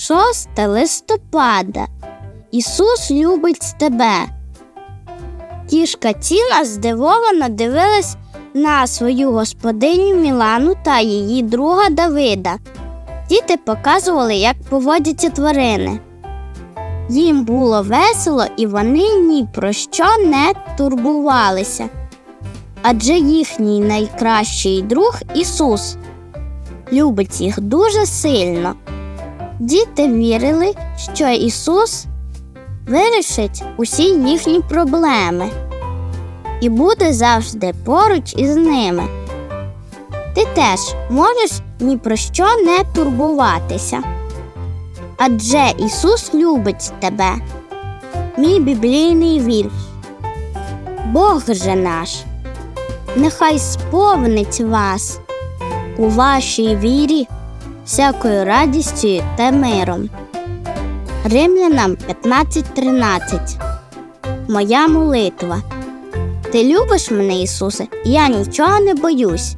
6 листопада. Ісус любить тебе. Тішка Тіна здивовано дивилась на свою господиню Мілану та її друга Давида. Діти показували, як поводяться тварини. Їм було весело і вони ні про що не турбувалися. Адже їхній найкращий друг Ісус любить їх дуже сильно. Діти вірили, що Ісус вирішить усі їхні проблеми і буде завжди поруч із ними. Ти теж можеш ні про що не турбуватися. Адже Ісус любить тебе. Мій біблійний вірш. Бог же наш, нехай сповнить вас у вашій вірі всякою радістю та миром. Римлянам 15.13 Моя молитва. Ти любиш мене, Ісусе, я нічого не боюсь.